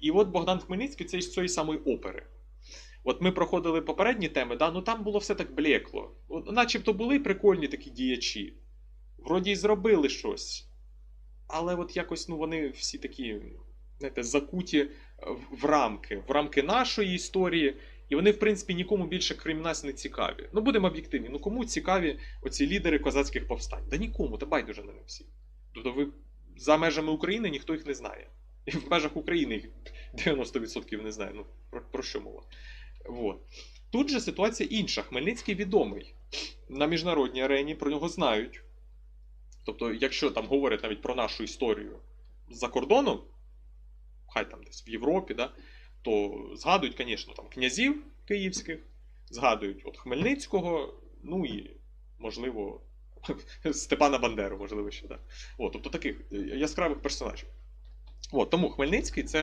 І от Богдан Хмельницький це з цієї самої опери. От ми проходили попередні теми, да, ну там було все так блекло. Начебто були прикольні такі діячі. Вроді й зробили щось. Але от якось ну, вони всі такі, знаєте, закуті е, в рамки, в рамки нашої історії. І вони, в принципі, нікому більше крім нас не цікаві. Ну, будемо об'єктивні. Ну кому цікаві оці лідери козацьких повстань? Да нікому, та байдуже на них всі. Тобто ви за межами України ніхто їх не знає. І в межах України їх 90% не знає. Ну, про, про що мова? Вот. Тут же ситуація інша. Хмельницький відомий. На міжнародній арені про нього знають. Тобто, якщо там говорять навіть про нашу історію за кордоном, хай там десь в Європі, да, то згадують, звісно, там князів київських, згадують от Хмельницького, ну і, можливо, Степана Бандеру, можливо, ще. Да. От, тобто таких яскравих персонажів. От, тому Хмельницький це